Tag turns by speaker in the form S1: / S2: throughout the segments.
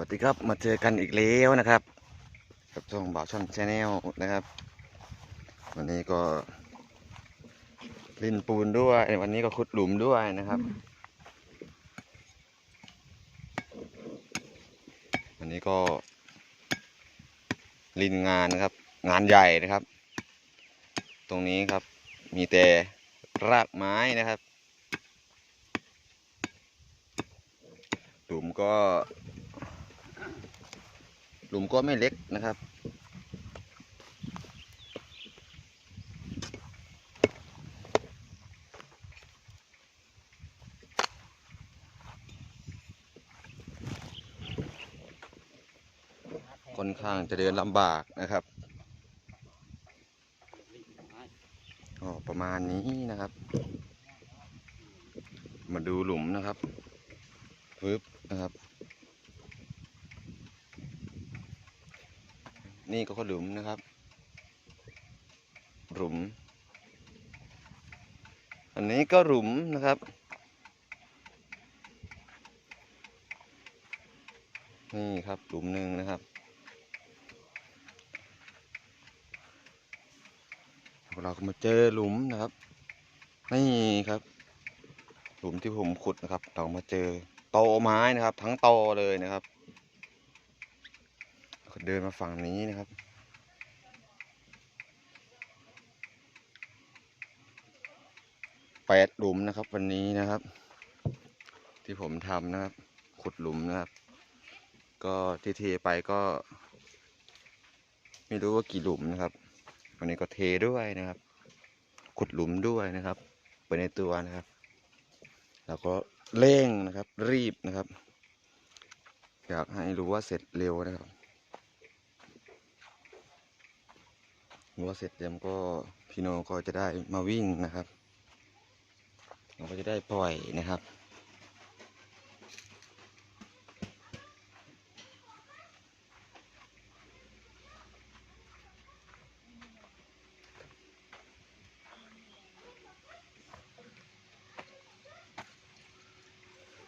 S1: วัสดีครับมาเจอกันอีกแล้วนะครับ กับช่องบ่าวช่อนชาแนลนะครับ วันนี้ก็ลินปูนด้วย วันนี้ก็ขุดหลุมด้วยนะครับ วันนี้ก็ลินงานนะครับ งานใหญ่นะครับ ตรงนี้ครับมีแต่รากไม้นะครับหลุมก็ หลุมก็ไม่เล็กนะครับ ค่อนข้างจะเดินลำบากนะครับก็ประมาณนี้นะครับ มาดูหลุมนะครับปึ๊บนะครับ นี่ก็หลุมนะครับ หลุม อันนี้ก็หลุมนะครับ นี่ครับหลุมหนึ่งนะครับ เราก็มาเจอหลุมนะครับ นี่ครับ หลุมที่ผมขุดนะครับ เรามาเจอโตไม้นะครับ ทั้งโตเลยนะครับ เดินมาฝั่งนี้นะครับ แปดหลุมนะครับ วันนี้นะครับ ที่ผมทำนะครับ ขุดหลุมนะครับ ก็ที่เทไปก็ ไม่รู้ว่ากี่หลุมนะครับ วันนี้ก็เทด้วยนะครับ ขุดหลุมด้วยนะครับไปในตัวนะครับ แล้วก็เร่งนะครับ รีบนะครับ อยากให้รู้ว่าเสร็จเร็วนะครับ รู้ว่าเสร็จเร็วก็พี่โนก็จะได้มาวิ่งนะครับเราก็จะได้ปล่อยนะครับ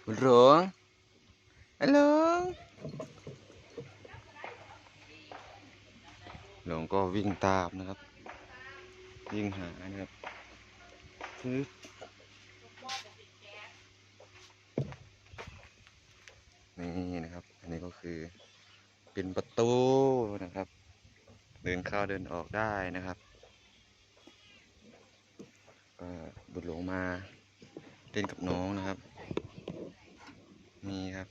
S1: คุณหลวงฮัลโหล หลวงก็วิ่งตามนะครับ วิ่งหานะครับปึ๊บนี่นะครับ อันนี้ก็คือเป็นประตูนะครับ เดินเข้าเดินออกได้นะครับก็บุญหลวงมาเล่นกับน้องนะครับนี่ครับ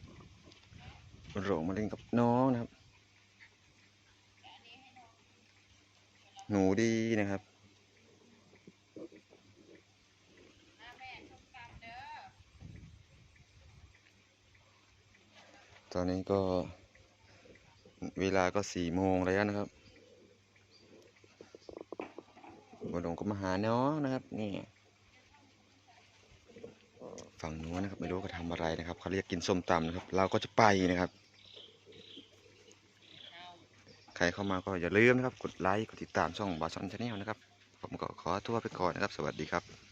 S1: บุญหลวงมาเล่นกับน้องนะครับ หนูดีนะครับ ตอนนี้ก็เวลาก็สี่โมงแล้วนะครับบุญหลวงก็มาหาน้องนะครับ นี่ ฝั่งนู้นนะครับ ไม่รู้เขาทำอะไรนะครับเขาเรียกกินส้มตำนะครับ เราก็จะไปนะครับ ใครเข้ามาก็อย่าลืมนะครับ กดไลค์ กดติดตามช่องบาซอนชาแนลนะครับ ผมก็ขอทั่วไปก่อนนะครับ สวัสดีครับ